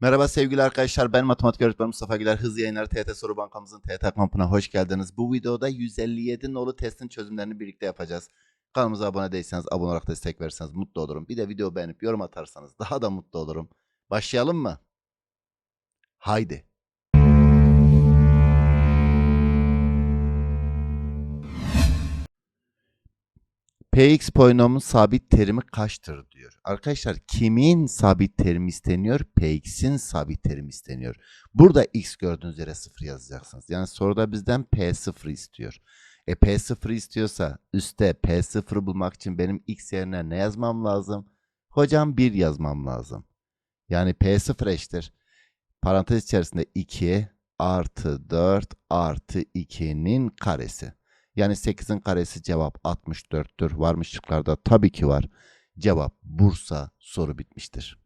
Merhaba sevgili arkadaşlar ben matematik öğretmeni Mustafa Güler. Hız yayınları TYT Soru Bankamızın TYT kampına hoş geldiniz. Bu videoda 157 nolu testin çözümlerini birlikte yapacağız. Kanalımıza abone değilseniz abone olarak destek verirseniz mutlu olurum. Bir de video beğenip yorum atarsanız daha da mutlu olurum. Başlayalım mı? Haydi. Px polinomun sabit terimi kaçtır diyor. Arkadaşlar kimin sabit terimi isteniyor? Px'in sabit terimi isteniyor. Burada x gördüğünüz yere 0 yazacaksınız. Yani soruda bizden P0 istiyor. E P0 istiyorsa üstte P0 bulmak için benim x yerine ne yazmam lazım? Hocam 1 yazmam lazım. Yani P0 eşittir. Parantez içerisinde 2 artı 4 artı 2'nin karesi. Yani 8'in karesi cevap 64'tür. Var mı şıklarda? Tabii ki var. Cevap Bursa soru bitmiştir.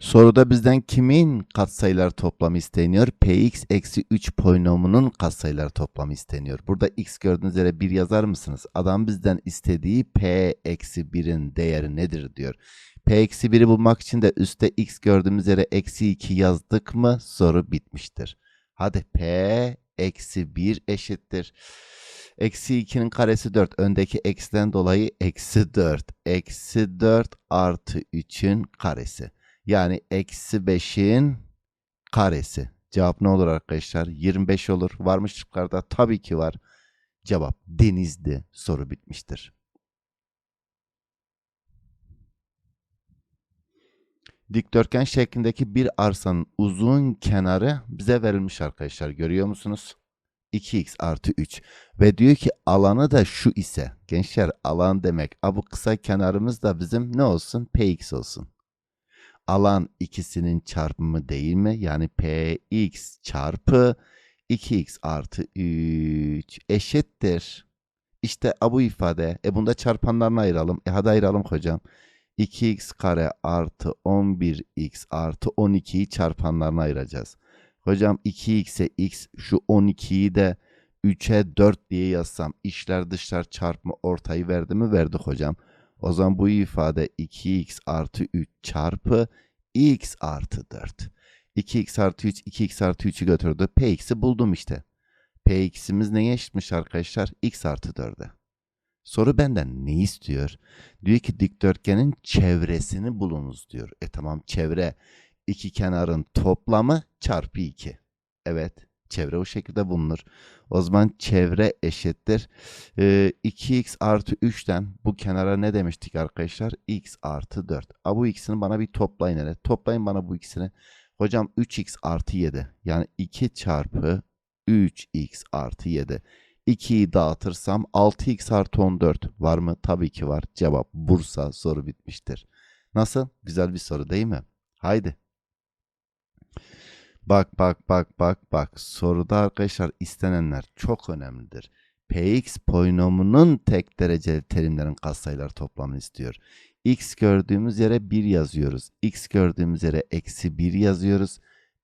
Soruda bizden kimin katsayılar toplamı isteniyor? Px eksi 3 polinomunun katsayılar toplamı isteniyor. Burada x gördüğünüz yere 1 yazar mısınız? Adam bizden istediği p eksi 1'in değeri nedir diyor. p eksi 1'i bulmak için de üstte x gördüğümüz yere eksi 2 yazdık mı soru bitmiştir. Hadi p eksi 1 eşittir. Eksi 2'nin karesi 4. Öndeki eksiden dolayı eksi 4. Eksi 4 artı 3'ün karesi. Yani eksi 5'in karesi. Cevap ne olur arkadaşlar? 25 olur. Var mı şıklarda? Tabii ki var. Cevap denizdi. Soru bitmiştir. Dikdörtgen şeklindeki bir arsanın uzun kenarı bize verilmiş arkadaşlar. Görüyor musunuz? 2x artı 3. Ve diyor ki alanı da şu ise. Gençler alan demek. A bu kısa kenarımız da bizim ne olsun? Px olsun. Alan ikisinin çarpımı değil mi? Yani px çarpı 2x artı 3 eşittir. İşte a bu ifade. E bunda çarpanlarını ayıralım. E hadi ayıralım hocam. 2x kare artı 11x artı 12'yi çarpanlarına ayıracağız. Hocam 2x'e x şu 12'yi de 3'e 4 diye yazsam içler dışlar çarpımı ortayı verdi mi? Verdi hocam. O zaman bu ifade 2x artı 3 çarpı x artı 4. 2x artı 3 2x artı 3'ü götürdü. Px'i buldum işte. Px'imiz neye eşitmiş arkadaşlar? x artı 4'e. Soru benden ne istiyor? Diyor ki dikdörtgenin çevresini bulunuz diyor. E tamam çevre iki kenarın toplamı çarpı 2. Evet çevre o şekilde bulunur. O zaman çevre eşittir. Ee, 2x artı 3'ten bu kenara ne demiştik arkadaşlar? x artı 4. A bu ikisini bana bir toplayın hele. Toplayın bana bu ikisini. Hocam 3x artı 7. Yani 2 çarpı 3x artı 7. 2'yi dağıtırsam 6x artı 14 var mı? Tabii ki var. Cevap Bursa soru bitmiştir. Nasıl? Güzel bir soru değil mi? Haydi. Bak bak bak bak bak. Soruda arkadaşlar istenenler çok önemlidir. Px polinomunun tek dereceli terimlerin katsayılar toplamını istiyor. x gördüğümüz yere 1 yazıyoruz. x gördüğümüz yere eksi 1 yazıyoruz.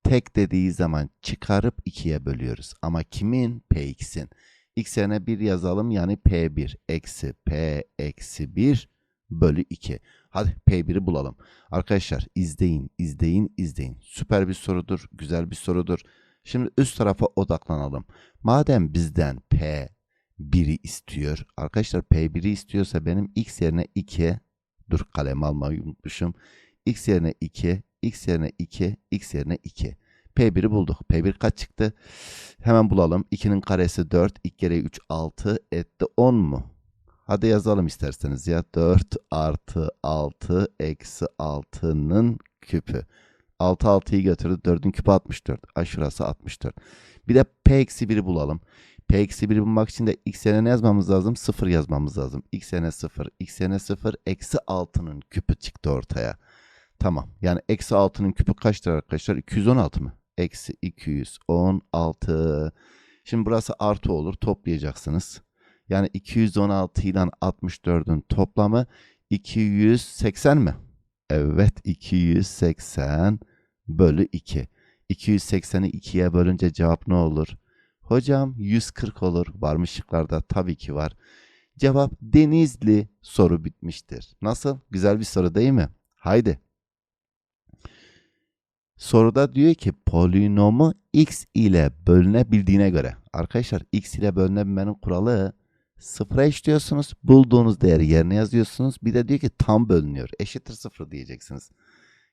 Tek dediği zaman çıkarıp 2'ye bölüyoruz. Ama kimin? Px'in. X yerine 1 yazalım yani p1 eksi p eksi 1 bölü 2. Hadi P1'i bulalım. Arkadaşlar izleyin, izleyin, izleyin. Süper bir sorudur, güzel bir sorudur. Şimdi üst tarafa odaklanalım. Madem bizden P1'i istiyor. Arkadaşlar P1'i istiyorsa benim x yerine 2, dur kalem almayı unutmuşum. x yerine 2, x yerine 2, x yerine 2. P1'i bulduk. P1 kaç çıktı? Hemen bulalım. 2'nin karesi 4, 2 kere 3 6 etti 10 mu? Hadi yazalım isterseniz ya. 4 artı 6 eksi 6'nın küpü. 6 6'yı götürdü. 4'ün küpü 64. Ay şurası 64. Bir de p eksi 1'i bulalım. p eksi 1'i bulmak için de x yerine ne yazmamız lazım? 0 yazmamız lazım. x yerine 0. x yerine 0. Eksi 6'nın küpü çıktı ortaya. Tamam. Yani eksi 6'nın küpü kaçtır arkadaşlar? 216 mı? Eksi 216. Şimdi burası artı olur. Toplayacaksınız. Yani 216 ile 64'ün toplamı 280 mi? Evet 280 bölü 2. 280'i 2'ye bölünce cevap ne olur? Hocam 140 olur. Var? Tabii ki var. Cevap Denizli soru bitmiştir. Nasıl? Güzel bir soru değil mi? Haydi. Soruda diyor ki polinomu x ile bölünebildiğine göre. Arkadaşlar x ile bölünebilmenin kuralı sıfıra eşliyorsunuz. Bulduğunuz değeri yerine yazıyorsunuz. Bir de diyor ki tam bölünüyor. Eşittir sıfır diyeceksiniz.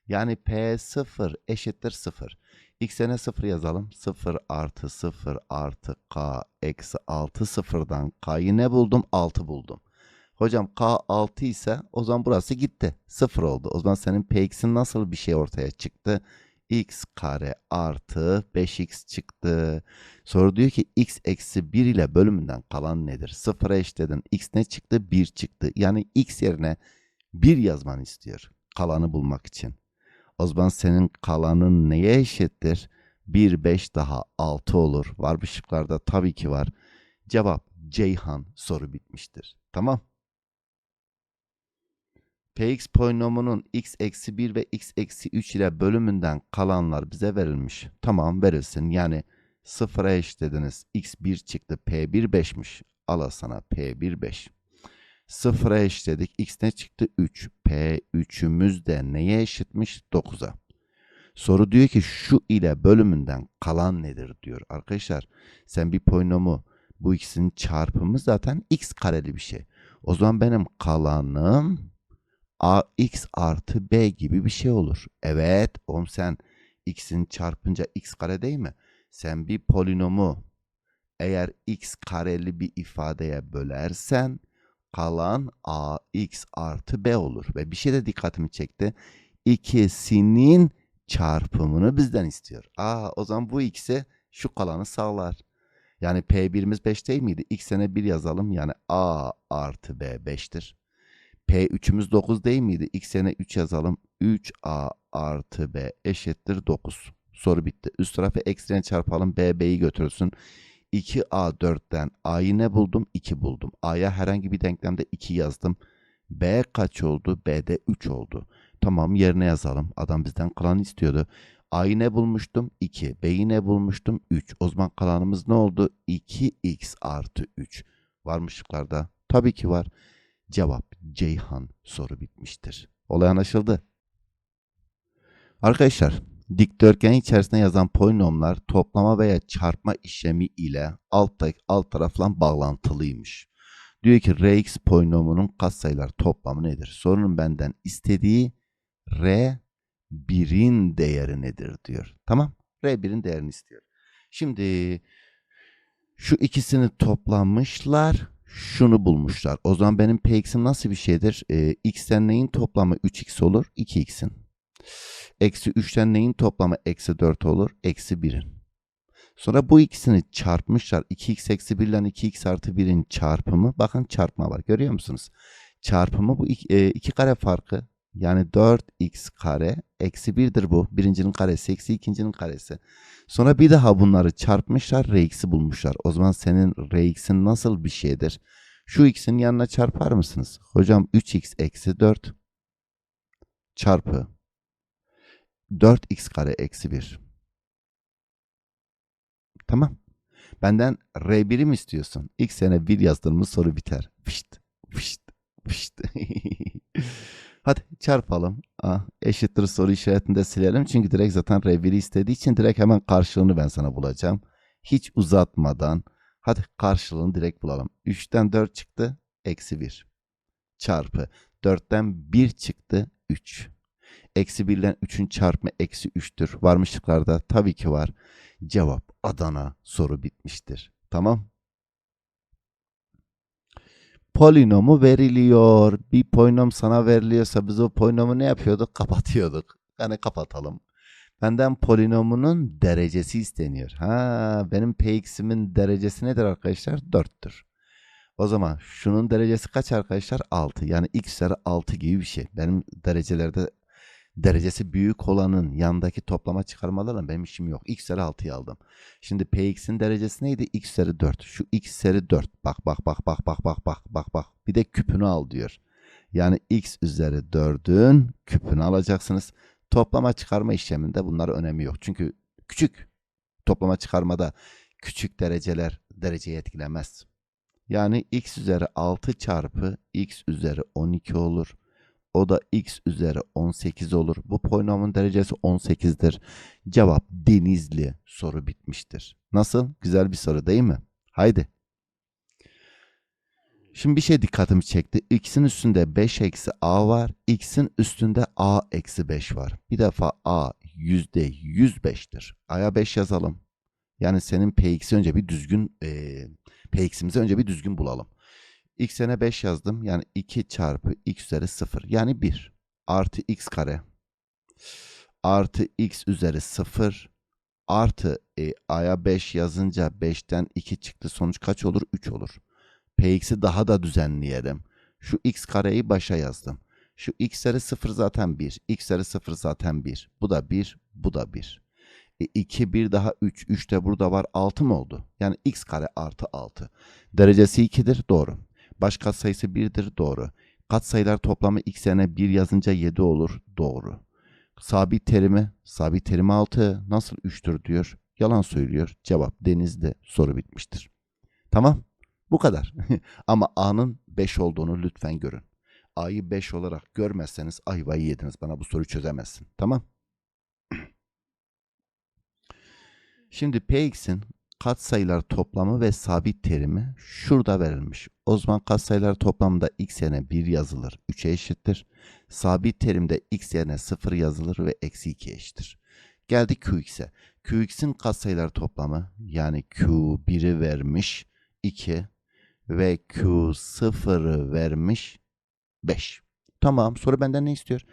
Yani P0 eşittir 0. X'e ne 0 yazalım? 0 artı 0 artı K eksi 6 sıfırdan K'yı ne buldum? 6 buldum. Hocam K 6 ise o zaman burası gitti. 0 oldu. O zaman senin Px'in nasıl bir şey ortaya çıktı? X kare artı 5x çıktı. Soru diyor ki x eksi 1 ile bölümünden kalan nedir? 0'a eşledin. x ne çıktı? 1 çıktı. Yani x yerine 1 yazmanı istiyor. Kalanı bulmak için. O zaman senin kalanın neye eşittir? 1, 5 daha 6 olur. Var mı şıklarda? Tabii ki var. Cevap Ceyhan soru bitmiştir. Tamam. Px polinomunun x eksi 1 ve x eksi 3 ile bölümünden kalanlar bize verilmiş. Tamam verilsin. Yani sıfıra eşlediniz. x 1 çıktı. P1 5'miş. Al sana P1 5. Sıfıra eşledik. X ne çıktı? 3. P3'ümüz de neye eşitmiş? 9'a. Soru diyor ki şu ile bölümünden kalan nedir diyor. Arkadaşlar sen bir polinomu bu ikisinin çarpımı zaten x kareli bir şey. O zaman benim kalanım a x artı b gibi bir şey olur. Evet oğlum sen x'in çarpınca x kare değil mi? Sen bir polinomu eğer x kareli bir ifadeye bölersen kalan ax artı b olur. Ve bir şey de dikkatimi çekti. İkisinin çarpımını bizden istiyor. Aa o zaman bu ikisi şu kalanı sağlar. Yani P1'imiz 5 değil miydi? X'e 1 yazalım. Yani A artı B 5'tir. P3'ümüz 9 değil miydi? X'e 3 yazalım. 3A artı B eşittir 9. Soru bitti. Üst tarafı eksilen çarpalım. B, B'yi götürsün. 2A4'ten A'yı ne buldum? 2 buldum. A'ya herhangi bir denklemde 2 yazdım. B kaç oldu? B'de 3 oldu. Tamam yerine yazalım. Adam bizden kalanı istiyordu. A'yı ne bulmuştum? 2. B'yi ne bulmuştum? 3. O zaman kalanımız ne oldu? 2x artı 3. Var mı şıklarda? Tabii ki var. Cevap Ceyhan soru bitmiştir. Olay anlaşıldı. Arkadaşlar dikdörtgen içerisinde yazan polinomlar toplama veya çarpma işlemi ile alt, alt tarafla bağlantılıymış. Diyor ki Rx polinomunun katsayılar toplamı nedir? Sorunun benden istediği R birin değeri nedir diyor. Tamam. R1'in değerini istiyor. Şimdi şu ikisini toplamışlar. Şunu bulmuşlar. O zaman benim Px'im nasıl bir şeydir? Ee, X'ten neyin toplamı 3x olur? 2x'in. Eksi 3'ten neyin toplamı eksi 4 olur? Eksi 1'in. Sonra bu ikisini çarpmışlar. 2x eksi 1 ile 2x artı 1'in çarpımı. Bakın çarpma var. Görüyor musunuz? Çarpımı bu iki, e, iki kare farkı. Yani 4x kare eksi 1'dir bu. Birincinin karesi eksi ikincinin karesi. Sonra bir daha bunları çarpmışlar. Rx'i bulmuşlar. O zaman senin Rx'in nasıl bir şeydir? Şu x'in yanına çarpar mısınız? Hocam 3x eksi 4 çarpı 4x kare eksi 1. Tamam. Benden R1'i mi istiyorsun? X sene 1 yazdığımız soru biter. Fışt, fışt, fışt. Hadi çarpalım. Ah, eşittir soru işaretinde silelim. Çünkü direkt zaten R1'i istediği için direkt hemen karşılığını ben sana bulacağım. Hiç uzatmadan. Hadi karşılığını direkt bulalım. 3'ten 4 çıktı. Eksi 1. Çarpı. 4'ten 1 çıktı. 3. Eksi 1 ile 3'ün çarpımı eksi 3'tür. Varmışlıklarda tabii ki var. Cevap Adana soru bitmiştir. Tamam. Polinomu veriliyor. Bir polinom sana veriliyorsa biz o polinomu ne yapıyorduk? Kapatıyorduk. Yani kapatalım. Benden polinomunun derecesi isteniyor. Ha, benim px'imin derecesi nedir arkadaşlar? 4'tür. O zaman şunun derecesi kaç arkadaşlar? 6. Yani x üzeri 6 gibi bir şey. Benim derecelerde derecesi büyük olanın yandaki toplama çıkarmalarla benim işim yok. X üzeri 6'yı aldım. Şimdi Px'in derecesi neydi? X üzeri 4. Şu X üzeri 4. Bak bak bak bak bak bak bak bak bak. Bir de küpünü al diyor. Yani X üzeri 4'ün küpünü alacaksınız. Toplama çıkarma işleminde bunlar önemi yok. Çünkü küçük toplama çıkarmada küçük dereceler dereceyi etkilemez. Yani x üzeri 6 çarpı x üzeri 12 olur. O da x üzeri 18 olur. Bu polinomun derecesi 18'dir. Cevap Denizli. Soru bitmiştir. Nasıl? Güzel bir soru değil mi? Haydi. Şimdi bir şey dikkatimi çekti. X'in üstünde 5 eksi A var. X'in üstünde A eksi 5 var. Bir defa A yüzde 105'tir. A'ya 5 yazalım. Yani senin Px'i önce bir düzgün e, Px'imizi önce bir düzgün bulalım. X'ine 5 yazdım. Yani 2 çarpı x üzeri 0. Yani 1. Artı x kare. Artı x üzeri 0. Artı e, a'ya 5 yazınca 5'ten 2 çıktı. Sonuç kaç olur? 3 olur. Px'i daha da düzenleyelim. Şu x kareyi başa yazdım. Şu x üzeri 0 zaten 1. x üzeri 0 zaten 1. Bu da 1. Bu da 1. E, 2, 1 daha 3. 3 de burada var. 6 mı oldu? Yani x kare artı 6. Derecesi 2'dir. Doğru. Baş katsayısı 1'dir. Doğru. Katsayılar toplamı x yerine 1 yazınca 7 olur. Doğru. Sabit terimi, sabit terimi 6 nasıl 3'tür diyor. Yalan söylüyor. Cevap denizde. Soru bitmiştir. Tamam. Bu kadar. Ama A'nın 5 olduğunu lütfen görün. A'yı 5 olarak görmezseniz ayvayı yediniz. Bana bu soruyu çözemezsin. Tamam. Şimdi Px'in katsayılar toplamı ve sabit terimi şurada verilmiş. O zaman katsayılar toplamında x yerine 1 yazılır. 3'e eşittir. Sabit terimde x yerine 0 yazılır ve eksi 2 eşittir. Geldik Qx'e. Qx'in katsayılar toplamı yani Q1'i vermiş 2 ve Q0'ı vermiş 5. Tamam soru benden ne istiyor?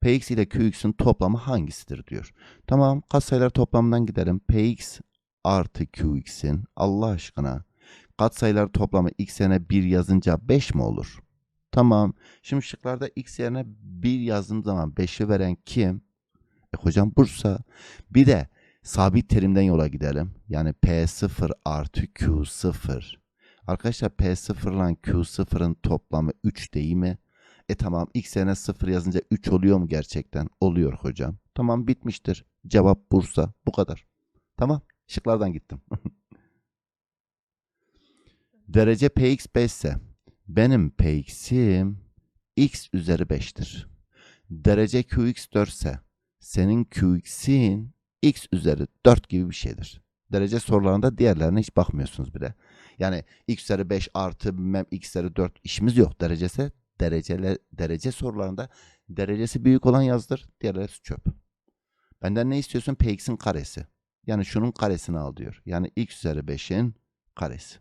Px ile Qx'in toplamı hangisidir diyor. Tamam katsayılar toplamından gidelim. Px artı Qx'in Allah aşkına katsayılar toplamı x yerine 1 yazınca 5 mi olur? Tamam. Şimdi şıklarda x yerine 1 yazdığım zaman 5'i veren kim? E hocam Bursa. Bir de sabit terimden yola gidelim. Yani P0 artı Q0. Arkadaşlar P0 ile Q0'ın toplamı 3 değil mi? E tamam x yerine 0 yazınca 3 oluyor mu gerçekten? Oluyor hocam. Tamam bitmiştir. Cevap Bursa. Bu kadar. Tamam. Şıklardan gittim. Derece Px 5 ise benim Px'im x üzeri 5'tir. Derece Qx 4 ise senin Qx'in x üzeri 4 gibi bir şeydir. Derece sorularında diğerlerine hiç bakmıyorsunuz bile. Yani x üzeri 5 artı bilmem x üzeri 4 işimiz yok. Derecesi derecele, derece sorularında derecesi büyük olan yazdır. Diğerleri çöp. Benden ne istiyorsun? Px'in karesi. Yani şunun karesini al diyor. Yani x üzeri 5'in karesi.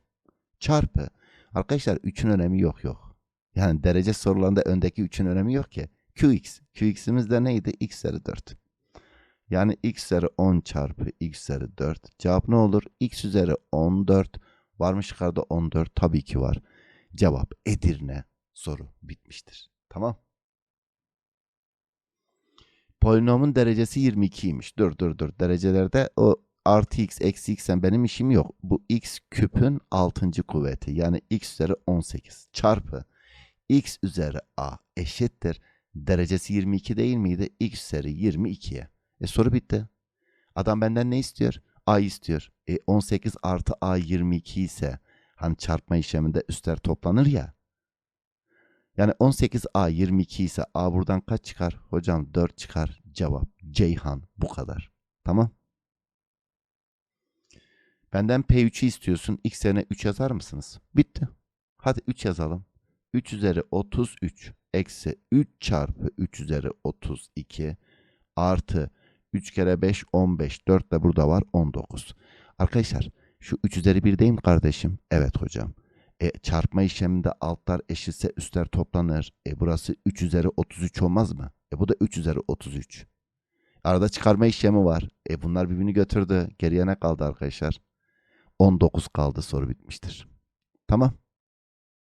Çarpı. Arkadaşlar 3'ün önemi yok yok. Yani derece sorularında öndeki 3'ün önemi yok ki. Qx. Qx'imiz de neydi? x üzeri 4. Yani x üzeri 10 çarpı x üzeri 4. Cevap ne olur? x üzeri 14. Var mı yukarıda 14? Tabii ki var. Cevap Edirne. Soru bitmiştir. Tamam. Polinomun derecesi 22'ymiş. Dur dur dur. Derecelerde o artı x eksi x'en benim işim yok. Bu x küpün 6. kuvveti. Yani x üzeri 18 çarpı x üzeri a eşittir. Derecesi 22 değil miydi? x üzeri 22'ye. E soru bitti. Adam benden ne istiyor? a istiyor. E 18 artı a 22 ise hani çarpma işleminde üstler toplanır ya. Yani 18a 22 ise a buradan kaç çıkar? Hocam 4 çıkar. Cevap Ceyhan. Bu kadar. Tamam. Benden P3'ü istiyorsun. X yerine 3 yazar mısınız? Bitti. Hadi 3 yazalım. 3 üzeri 33 eksi 3 çarpı 3 üzeri 32 artı 3 kere 5 15. 4 de burada var 19. Arkadaşlar şu 3 üzeri 1 değil mi kardeşim? Evet hocam. E, çarpma işleminde altlar eşitse üstler toplanır. E, burası 3 üzeri 33 olmaz mı? E, bu da 3 üzeri 33. Arada çıkarma işlemi var. E, bunlar birbirini götürdü. Geriye ne kaldı arkadaşlar? 19 kaldı soru bitmiştir. Tamam.